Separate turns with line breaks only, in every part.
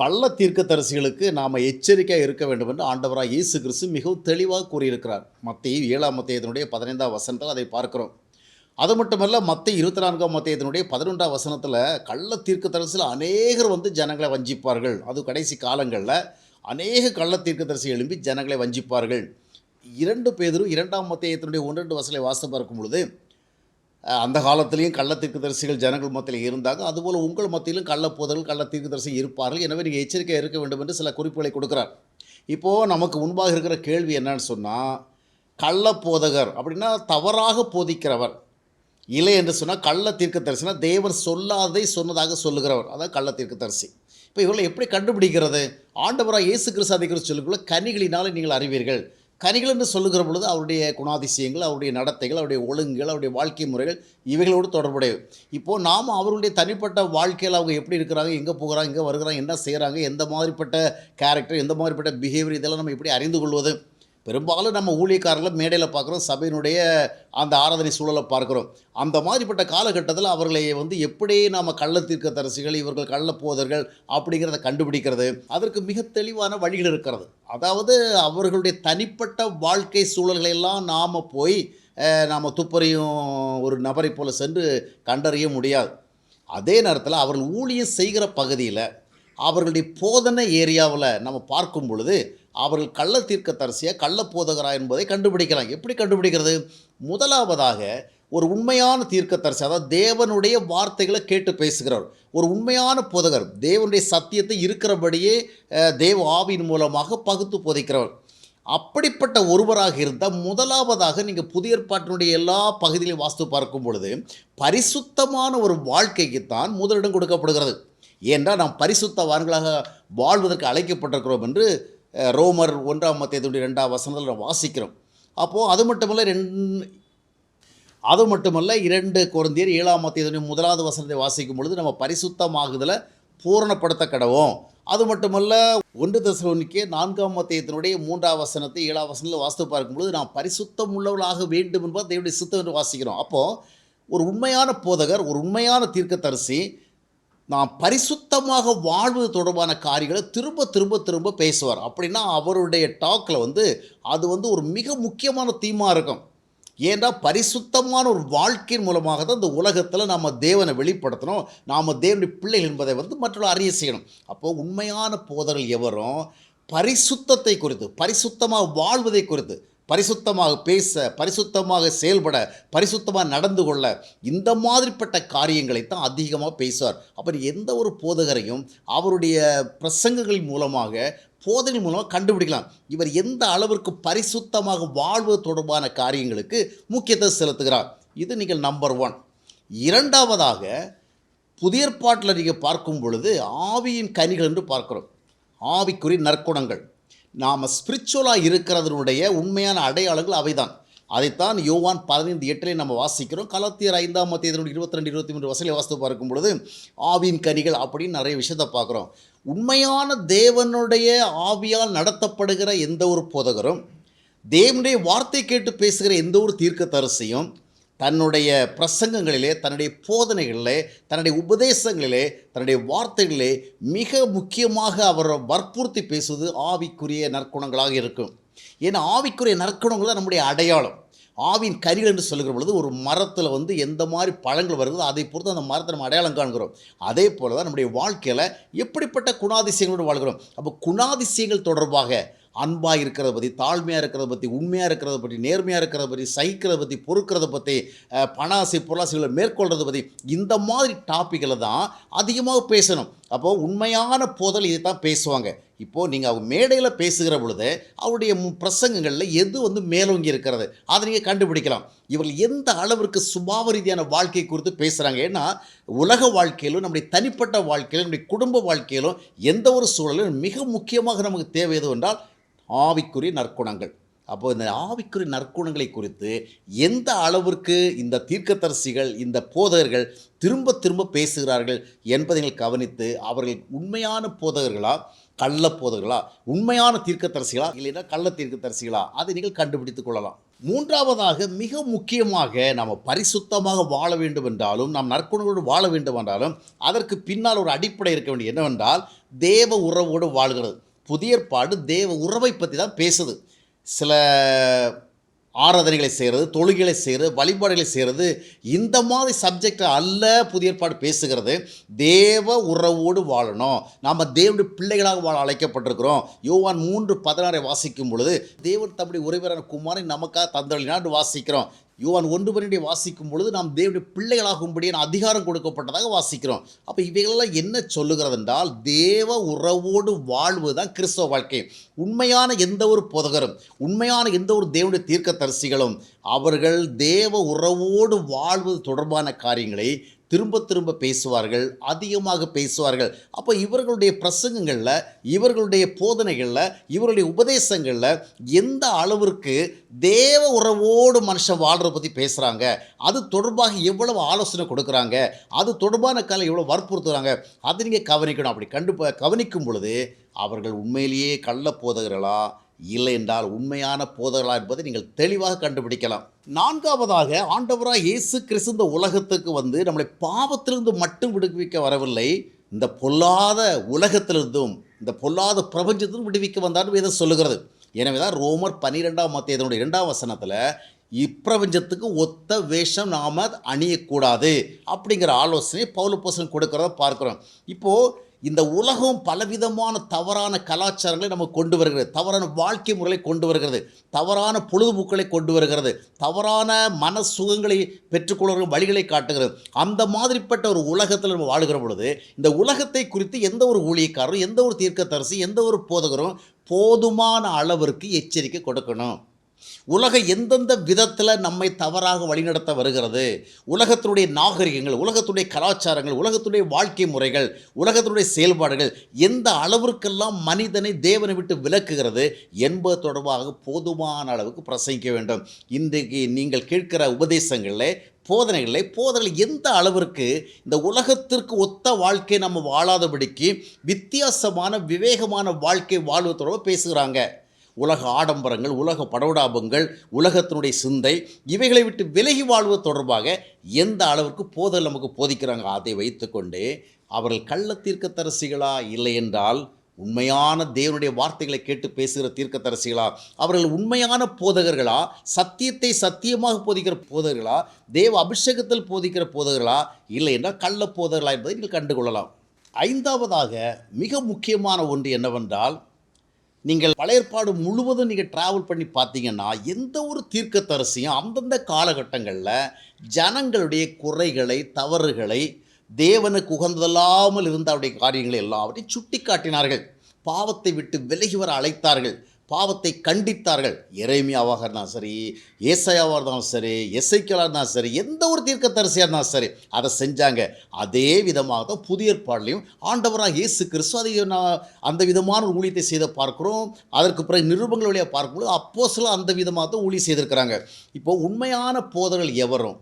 கள்ள தீர்க்கதரிசிகளுக்கு நாம் எச்சரிக்கையாக இருக்க வேண்டும் என்று ஆண்டவராக இயேசு கிறிஸ்து மிகவும் தெளிவாக கூறியிருக்கிறார். மத்திய ஏழாம் மத்தியத்தினுடைய பதினைந்தாம் வசனத்தில் அதை பார்க்கிறோம். அது மட்டுமல்ல மத்திய இருபத்தி நான்காம் மத்தியத்தினுடைய பதினொன்றாம் வசனத்தில் கள்ள தீர்க்கதரிசியில் அநேகர் வந்து ஜனங்களை வஞ்சிப்பார்கள். அது கடைசி காலங்களில் அநேக கள்ள தீர்க்கதரிசி எழும்பி ஜனங்களை வஞ்சிப்பார்கள். இரண்டு பேதரும் இரண்டாம் மத்தியத்தினுடைய ஒன்றெண்டு வசலை வாசம் பார்க்கும் பொழுது அந்த காலத்திலையும் கள்ள தீர்க்கதரிசிகள் ஜனங்கள் மத்தியில் இருந்தாங்க. அதுபோல் உங்கள் மத்தியிலும் கள்ளப்போதர்கள் கள்ள தீர்க்கதரிசி இருப்பார்கள். எனவே நீங்கள் எச்சரிக்கை இருக்க வேண்டும் என்று சில குறிப்புகளை கொடுக்குறார். இப்போது நமக்கு முன்பாக இருக்கிற கேள்வி என்னன்னு சொன்னால் கள்ள போதகர் அப்படின்னா தவறாக போதிக்கிறவர். இல்லை என்று சொன்னால் கள்ள தீர்க்கதரிசினா தேவர் சொல்லாததை சொன்னதாக சொல்லுகிறவர். அதான் கள்ள தீர்க்கதரிசி. இப்போ இவர்களை எப்படி கண்டுபிடிக்கிறது? ஆண்டவராக இயேசு கிறிஸ்து அதை குறித்து சொல்லுக்குள்ள கனிகளினாலே நீங்கள் அறிவீர்கள். கனிகள் என்று சொல்லுகிற பொழுது அவருடைய குணாதிசயங்கள் அவருடைய நடத்தைகள் அவருடைய ஒழுங்குகள் அவருடைய வாழ்க்கை முறைகள் இவைகளோடு தொடர்புடையது இப்போது நாம் அவருடைய தனிப்பட்ட வாழ்க்கையில் அவங்க எப்படி இருக்கிறாங்க எங்கே போகிறாங்க எங்கே வருகிறாங்க என்ன செய்கிறாங்க எந்த மாதிரிப்பட்ட கேரக்டர் எந்த மாதிரிப்பட்ட பிஹேவியர் இதெல்லாம் நம்ம எப்படி அறிந்து கொள்வது? பெரும்பாலும் நம்ம ஊழியக்காரர்களை மேடையில் பார்க்குறோம் சபையினுடைய அந்த ஆராதனை சூழலை பார்க்குறோம். அந்த மாதிரிப்பட்ட காலகட்டத்தில் அவர்களை வந்து எப்படி நாம் கள்ள தீர்க்கதரிசிகள் இவர்கள் கள்ள போதர்கள் அப்படிங்கிறத கண்டுபிடிக்கிறது அதற்கு மிக தெளிவான வழிகள் இருக்கிறது. அதாவது அவர்களுடைய தனிப்பட்ட வாழ்க்கை சூழல்களெல்லாம் நாம் போய் நாம் துப்பறியும் ஒரு நபரை போல் சென்று கண்டறிய முடியாது. அதே நேரத்தில் அவர்கள் ஊழியம் செய்கிற பகுதியில் அவர்களுடைய போதனை ஏரியாவில் நம்ம பார்க்கும் பொழுது அவர்கள் கள்ள தீர்க்கதரிசியாக கள்ள போதகரா என்பதை கண்டுபிடிக்கலாம். எப்படி கண்டுபிடிக்கிறது? முதலாவதாக ஒரு உண்மையான தீர்க்கதரிசி அதாவது தேவனுடைய வார்த்தைகளை கேட்டு பேசுகிறவர். ஒரு உண்மையான போதகர் தேவனுடைய சத்தியத்தை இருக்கிறபடியே தேவ ஆவியின் மூலமாக பகுத்து போதிக்கிறவர். அப்படிப்பட்ட ஒருவராக இருந்தால் முதலாவதாக நீங்கள் புதிய ஏற்பாட்டினுடைய எல்லா பகுதியிலையும் வாஸ்து பார்க்கும் பொழுது பரிசுத்தமான ஒரு வாழ்க்கைக்குத்தான் முதலிடம் கொடுக்கப்படுகிறது. ஏன்றால் நாம் பரிசுத்தவான்களாக வாழ்வதற்கு அழைக்கப்பட்டிருக்கிறோம் என்று ரோமர் ஒன்றாம் மத்தியத்துடைய ரெண்டாம் வசனத்தில் வாசிக்கிறோம். அப்போது அது மட்டுமல்ல ரெண்டு அது மட்டுமல்ல இரண்டு குழந்தையர் ஏழாம் மத்தியத்துடைய முதலாவது வசனத்தை வாசிக்கும் பொழுது நம்ம பரிசுத்தமாகுதலை பூரணப்படுத்த கடவோம் அது மட்டுமல்ல ஒன்று தசவனுக்கே நான்காம் மத்தியத்தினுடைய மூன்றாம் வசனத்தை ஏழாம் வசனத்தில் வாசித்து பார்க்கும்பொழுது நாம் பரிசுத்தம் உள்ளவர்களாக வேண்டும் என்பது தேவனுடைய சித்தம் என்று வாசிக்கிறோம். அப்போது ஒரு உண்மையான போதகர் ஒரு உண்மையான தீர்க்கத்தரிசி நாம் பரிசுத்தமாக வாழ்வது தொடர்பான காரியங்களை திரும்ப திரும்ப திரும்ப பேசுவார். அப்படின்னா அவருடைய டாக்கில் வந்து அது வந்து ஒரு மிக முக்கியமான தீமாக இருக்கும். ஏன்னா பரிசுத்தமான ஒரு வாழ்க்கையின் மூலமாக தான் இந்த உலகத்தில் நம்ம தேவனை வெளிப்படுத்தணும். நாம் தேவனுடைய பிள்ளைகள் என்பதை வந்து மற்றவர்கள் அறிய செய்யணும். அப்போது உண்மையான போதர்கள் எவரும் பரிசுத்தத்தை குறித்து பரிசுத்தமாக வாழ்வதை குறித்து பரிசுத்தமாக பேச பரிசுத்தமாக செயல்பட பரிசுத்தமாக நடந்து கொள்ள இந்த மாதிரிப்பட்ட காரியங்களை தான் அதிகமாக பேசுவார் அவர் எந்த ஒரு போதகரையும் அவருடைய பிரசங்கங்கள் மூலமாக போதனை மூலமாக கண்டுபிடிக்கலாம். இவர் எந்த அளவிற்கு பரிசுத்தமாக வாழ்வது தொடர்பான காரியங்களுக்கு முக்கியத்துவம் செலுத்துகிறார்? இது நீங்கள் நம்பர் ஒன் இரண்டாவதாக புதியற்பாட்டில் நீங்கள் பார்க்கும் பொழுது ஆவியின் கனிகள் என்று பார்க்கிறோம். ஆவிக்குரிய நற்குணங்கள். நாம் ஸ்பிரிச்சுவலாக இருக்கிறதனுடைய உண்மையான அடையாளங்கள் அவைதான். அதைத்தான் யோவான் பதினைந்து எட்டிலே நம்ம வாசிக்கிறோம். கலத்தியர் ஐந்தாம் மத்தியதனுடைய இருபத்தி ரெண்டு இருபத்தி மூன்று வசதியில் வாசித்து பார்க்கும் பொழுது ஆவியின் கனிகள் அப்படின்னு நிறைய விஷயத்தை பார்க்குறோம். உண்மையான தேவனுடைய ஆவியால் நடத்தப்படுகிற எந்த ஒரு போதகரும் தேவனுடைய வார்த்தை கேட்டு பேசுகிற எந்த ஒரு தீர்க்கதரிசியும் தன்னுடைய பிரசங்கங்களிலே தன்னுடைய போதனைகளிலே தன்னுடைய உபதேசங்களிலே தன்னுடைய வார்த்தைகளிலே மிக முக்கியமாக அவர் வற்புறுத்தி பேசுவது ஆவிக்குரிய நற்குணங்களாக இருக்கும். ஏன்னா ஆவிக்குரிய நற்குணங்கள் தான் நம்முடைய அடையாளம். ஆவின் கரிகள் என்று சொல்லுகிற பொழுது ஒரு மரத்தில் வந்து எந்த மாதிரி பழங்கள் வருதோ அதை பொறுத்து அந்த மரத்தை நம்ம அடையாளம் காண்கிறோம். அதே போல தான் நம்முடைய வாழ்க்கையில் எப்படிப்பட்ட குணாதிசயங்களோடு வாழ்கிறோம்? அப்போ குணாதிசயங்கள் தொடர்பாக அன்பாக இருக்கிறத பற்றி தாழ்மையாக இருக்கிறத பற்றி உண்மையாக இருக்கிறத பற்றி நேர்மையாக இருக்கிறத பற்றி சகிக்கிறத பற்றி பொறுக்கிறத பற்றி பணாசை பொருளாசைகளை மேற்கொள்கிறத பற்றி இந்த மாதிரி டாப்பிக்கில் தான் அதிகமாக பேசணும். அப்போது உண்மையான போதல் இதை தான் பேசுவாங்க. இப்போது நீங்கள் அவங்க மேடையில் பேசுகிற பொழுது அவருடைய பிரசங்கங்களில் எது வந்து மேலோங்கி இருக்கிறது அதை நீங்கள் கண்டுபிடிக்கலாம். இவர்கள் எந்த அளவிற்கு சுபாவ ரீதியான வாழ்க்கை குறித்து பேசுகிறாங்க ஏன்னா உலக வாழ்க்கையிலும் நம்முடைய தனிப்பட்ட வாழ்க்கையிலும் நம்முடைய குடும்ப வாழ்க்கையிலும் எந்த ஒரு சூழலும் மிக முக்கியமாக நமக்கு தேவை எது என்றால் ஆவிக்குரிய நற்குணங்கள். அப்போ இந்த ஆவிக்குரிய நற்குணங்களை குறித்து எந்த அளவிற்கு இந்த தீர்க்கதரிசிகள் இந்த போதகர்கள் திரும்ப திரும்ப பேசுகிறார்கள் என்பதை நீங்கள் கவனித்து அவர்கள் உண்மையான போதகர்களா கள்ள போதகர்களா உண்மையான தீர்க்கதரிசிகளா இல்லைன்னா கள்ள தீர்க்கதரிசிகளா அதை நீங்கள் கண்டுபிடித்துக் கொள்ளலாம். மூன்றாவதாக மிக முக்கியமாக நாம் பரிசுத்தமாக வாழ வேண்டும் என்றாலும் நாம் நற்குணங்களோடு வாழ வேண்டும் என்றாலும் அதற்கு பின்னால் ஒரு அடிப்படை இருக்க வேண்டிய என்னவென்றால் தேவ உறவோடு வாழ்கிறது. புதிய ஏற்பாடு தேவ உறவை பற்றி தான் பேசுது. சில ஆராதனைகளை செய்கிறது தொழுகைகளை செய்கிறது வழிபாடுகளை செய்கிறது இந்த மாதிரி சப்ஜெக்டை அல்ல புதிய ஏற்பாடு பேசுகிறது. தேவ உறவோடு வாழணும். நாம் தேவனுடைய பிள்ளைகளாக வாழ அழைக்கப்பட்டிருக்கிறோம். யோவான் மூன்று பதினாறை வாசிக்கும் பொழுது தேவன் தம்முடைய உறவினரான குமாரை நமக்காக தந்தளினான்னு வாசிக்கிறோம். யோவான் ஒன்று பன்னெண்டை வாசிக்கும் பொழுது நாம் தேவனுடைய பிள்ளைகளாகும்படியான அதிகாரம் கொடுக்கப்பட்டதாக வாசிக்கிறோம். அப்போ இவைகளெல்லாம் என்ன சொல்லுகிறது என்றால் தேவ உறவோடு வாழ்வு தான் கிறிஸ்தவ வாழ்க்கை. உண்மையான எந்த ஒரு புதகரும் உண்மையான எந்த ஒரு தேவனுடைய தீர்க்க தரிசிகளும் அவர்கள் தேவ உறவோடு வாழ்வது தொடர்பான காரியங்களை திரும்ப திரும்ப பேசுவார்கள் அதிகமாக பேசுவார்கள். அப்போ இவர்களுடைய பிரசங்கங்களில் இவர்களுடைய போதனைகளில் இவர்களுடைய உபதேசங்களில் எந்த அளவிற்கு தேவ உறவோடு மனுஷன் வாழ்கிறத பற்றி பேசுகிறாங்க அது தொடர்பாக எவ்வளவு ஆலோசனை கொடுக்குறாங்க அது தொடர்பான காலம் எவ்வளோ வற்புறுத்துகிறாங்க அதை நீங்கள் கவனிக்கணும். அப்படி கண்டு கவனிக்கும் பொழுது அவர்கள் உண்மையிலேயே கள்ள போதகர்களா இல்லை என்றால் உண்மையான போதகர்களா என்பதை நீங்கள் தெளிவாக கண்டுபிடிக்கலாம். நான்காவதாக ஆண்டவராக இயேசு கிறிஸ்து இந்த உலகத்துக்கு வந்து நம்மளை பாவத்திலிருந்து மட்டும் விடுவிக்க வரவில்லை இந்த பொல்லாத உலகத்திலிருந்தும் இந்த பொல்லாத பிரபஞ்சத்திலும் விடுவிக்க வந்தார்னு இதை சொல்லுகிறது. எனவே தான் ரோமர் பன்னிரெண்டாம் மத்தியதனுடைய இரண்டாம் வசனத்தில் இப்பிரபஞ்சத்துக்கு ஒத்த வேஷம் நாம் அணியக்கூடாது அப்படிங்கிற ஆலோசனை பௌலப்போசன் கொடுக்கிறத பார்க்குறோம். இப்போது இந்த உலகம் பலவிதமான தவறான கலாச்சாரங்களை நம்ம கொண்டு வருகிறது. தவறான வாழ்க்கை முறைகளை கொண்டு வருகிறது. தவறான பொழுதுபோக்களை கொண்டு வருகிறது. தவறான மன சுகங்களை பெற்றுக்கொள்கிற வழிகளை காட்டுகிறது. அந்த மாதிரிப்பட்ட ஒரு உலகத்தில் நம்ம வாழுகிற பொழுது இந்த உலகத்தை குறித்து எந்த ஒரு ஊழியக்காரரும் எந்த ஒரு தீர்க்கத்தரசி எந்த ஒரு போதகரும் போதுமான அளவிற்கு எச்சரிக்கை கொடுக்கணும். உலகம் எந்தெந்த விதத்தில் நம்மை தவறாக வழிநடத்த வருகிறது? உலகத்தினுடைய நாகரிகங்கள் உலகத்துடைய கலாச்சாரங்கள் உலகத்துடைய வாழ்க்கை முறைகள் உலகத்தினுடைய செயல்பாடுகள் எந்த அளவிற்கெல்லாம் மனிதனை தேவனை விட்டு விலக்குகிறது என்பது தொடர்பாக போதுமான அளவுக்கு பிரசங்கிக்க வேண்டும். இன்றைக்கு நீங்கள் கேட்கிற உபதேசங்களில் போதனைகளை போதனைகள் எந்த அளவிற்கு இந்த உலகத்திற்கு ஒத்த வாழ்க்கை நம்ம வாழாதபடிக்கு வித்தியாசமான விவேகமான வாழ்க்கை வாழ்வதோடு பேசுகிறாங்க? உலக ஆடம்பரங்கள் உலக படவுடாபங்கள் உலகத்தினுடைய சிந்தை இவைகளை விட்டு விலகி வாழ்வது தொடர்பாக எந்த அளவிற்கு போதல் நமக்கு போதிக்கிறாங்க அதை வைத்துக்கொண்டு அவர்கள் கள்ள தீர்க்கத்தரசிகளா இல்லை என்றால் உண்மையான தேவனுடைய வார்த்தைகளை கேட்டு பேசுகிற தீர்க்கத்தரசிகளா அவர்கள் உண்மையான போதகர்களா? சத்தியத்தை சத்தியமாக போதிக்கிற போதகர்களா? தேவ அபிஷேகத்தில் போதிக்கிற போதகர்களா? இல்லை என்றால் கள்ள போதகர்களா என்பதை நீங்கள் கண்டுகொள்ளலாம். ஐந்தாவதாக மிக முக்கியமான ஒன்று என்னவென்றால் நீங்கள் பழையற்பாடு முழுவதும் நீங்கள் ட்ராவல் பண்ணி பார்த்தீங்கன்னா எந்த ஒரு தீர்க்கத்தரசியும் அந்தந்த காலகட்டங்களில் ஜனங்களுடைய குறைகளை தவறுகளை தேவனுக்கு உகந்ததல்லாமல் இருந்த அவருடைய காரியங்களை எல்லாவற்றையும் சுட்டி காட்டினார்கள் பாவத்தை விட்டு விலகி வர அழைத்தார்கள். பாவத்தை கண்டித்தார்கள். இறைமையாவாக இருந்தாலும் சரி ஏசையாவாக இருந்தாலும் சரி எசைக்கலாக இருந்தாலும் சரி எந்த ஒரு தீர்க்கதரிசியாக இருந்தாலும் சரி அதை செஞ்சாங்க. அதே விதமாக தான் புதிய ஏற்பாடுலையும் ஆண்டவராக இயேசு கிறிஸ்து அதை நான் அந்த விதமான ஒரு ஊழியத்தை செய்த பார்க்குறோம். அதற்கு பிறகு நிருபங்கள் வழியாக பார்க்கும்போது அப்போ சில அந்த விதமாக தான் ஊழியம் செய்திருக்கிறாங்க. இப்போ உண்மையான போதர்கள் எவரும்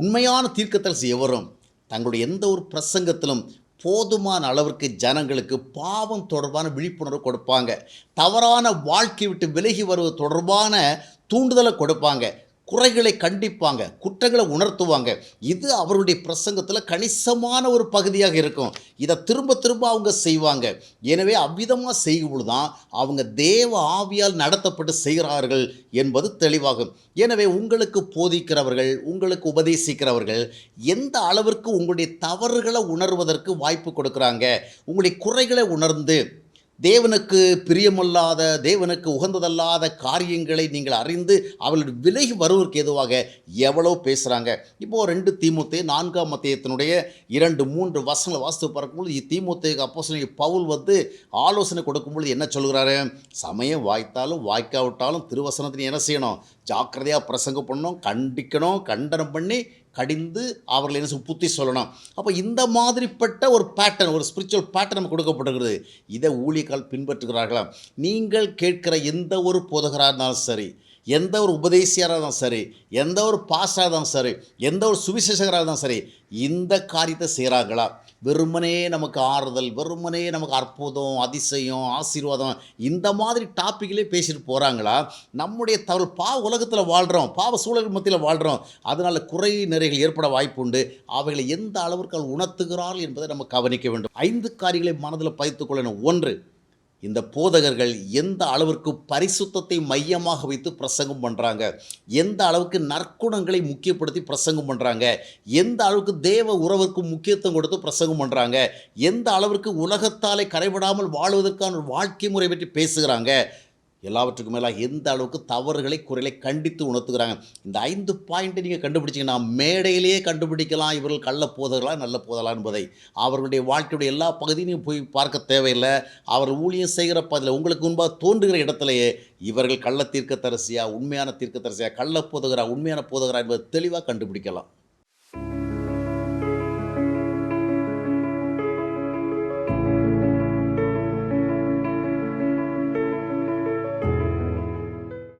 உண்மையான தீர்க்கதரிசி எவரும் தங்களுடைய எந்த ஒரு பிரசங்கத்திலும் போதுமான அளவிற்கு ஜனங்களுக்கு பாவம் தொடர்பான விழிப்புணர்வு கொடுப்பாங்க. தவறான வாழ்க்கை விட்டு விலகி வருவது தொடர்பான தூண்டுதலை கொடுப்பாங்க. குறைகளை கண்டிப்பாங்க குற்றங்களை உணர்த்துவாங்க. இது அவருடைய பிரசங்கத்தில் கணிசமான ஒரு பகுதியாக இருக்கும். இதை திரும்ப திரும்ப அவங்க செய்வாங்க. எனவே அவ்விதமாக செய்யும்போது தான் அவங்க தேவ ஆவியால் நடத்தப்பட்டு செய்கிறார்கள் என்பது தெளிவாகும். எனவே உங்களுக்கு போதிக்கிறவர்கள் உங்களுக்கு உபதேசிக்கிறவர்கள் எந்த அளவிற்கு உங்களுடைய தவறுகளை உணர்வதற்கு வாய்ப்பு கொடுக்குறாங்க உங்களுடைய குறைகளை உணர்ந்து தேவனுக்கு பிரியமல்லாத தேவனுக்கு உகந்ததல்லாத காரியங்களை நீங்கள் அறிந்து அவளுடைய விலகி வருவதற்கு எதுவாக எவ்வளோ பேசுகிறாங்க இப்போது ரெண்டு தீமுத்தே நான்காம் மத்தியத்தினுடைய இரண்டு மூன்று வசனங்களை வாசித்து பார்க்கும்போது தீமுத்தைக்கு அப்போ பவுல் வந்து ஆலோசனை கொடுக்கும்பொழுது என்ன சொல்கிறாரு சமயம் வாய்த்தாலும் வாய்க்காவிட்டாலும் திருவசனத்தை என்ன செய்யணும்? ஜாக்கிரதையாக பிரசங்கம் பண்ணணும் கண்டிக்கணும் கண்டனம் பண்ணி கடிந்து அவர்கள் என்ன புத்தி சொல்லணும். அப்போ இந்த மாதிரிப்பட்ட ஒரு பேட்டர்ன் ஒரு ஸ்பிரிச்சுவல் பேட்டர்ன் நமக்கு கொடுக்கப்பட்டிருக்கிறது. இதை ஊழியக்கால் பின்பற்றுகிறார்களா நீங்கள் கேட்கிற எந்த ஒரு போதகராக இருந்தாலும் சரி எந்த ஒரு உபதேசியாராக இருந்தாலும் சரி எந்த ஒரு பாஸ்டராக இருந்தாலும் சரி எந்த ஒரு சுவிசேஷகராக இருந்தாலும் சரி இந்த காரியத்தை செய்கிறாங்களா வெறுமனே நமக்கு ஆறுதல் வெறுமனே நமக்கு அற்புதம் அதிசயம் ஆசீர்வாதம் இந்த மாதிரி டாப்பிக்கிலே பேசிட்டு போகிறாங்களா நம்முடைய தவறு பாவ உலகத்தில் வாழ்கிறோம் பாவ சூழல் மத்தியில் வாழ்கிறோம் அதனால் குறை நிறைகள் ஏற்பட வாய்ப்பு உண்டு. அவைகளை எந்த அளவிற்கு உணர்த்துகிறார்கள் என்பதை நம்ம கவனிக்க வேண்டும். ஐந்து காரியங்களை மனதில் பதித்துக்கொள்ளணும் ஒன்று இந்த போதகர்கள் எந்த அளவிற்கு பரிசுத்தத்தை மையமாக வைத்து பிரசங்கம் பண்ணுறாங்க எந்த அளவுக்கு நற்குணங்களை முக்கியப்படுத்தி பிரசங்கம் பண்ணுறாங்க எந்த அளவுக்கு தேவ உறவுக்கு முக்கியத்துவம் கொடுத்து பிரசங்கம் பண்ணுறாங்க எந்த அளவிற்கு உலகத்தாலே கரைபடாமல் வாழ்வதற்கான வாழ்க்கை முறை பற்றி பேசுகிறாங்க? எல்லாவற்றுக்கும் மேலாக எந்த அளவுக்கு தவறுகளை குறைகளை கண்டித்து உணர்த்துக்கிறாங்க இந்த ஐந்து பாயிண்ட்டை நீங்கள் கண்டுபிடிச்சிங்கன்னா மேடையிலேயே கண்டுபிடிக்கலாம். இவர்கள் கள்ள போதர்களா நல்ல போதலா என்பதை. அவர்களுடைய வாழ்க்கையுடைய எல்லா பகுதியும் போய் பார்க்க தேவையில்லை. அவர் ஊழியம் செய்கிற பதில் உங்களுக்கு முன்பாக தோன்றுகிற இடத்துலையே இவர்கள் கள்ள தீர்க்க உண்மையான தீர்க்க கள்ள போதுகிறா உண்மையான போதகரா என்பதை தெளிவாக கண்டுபிடிக்கலாம்.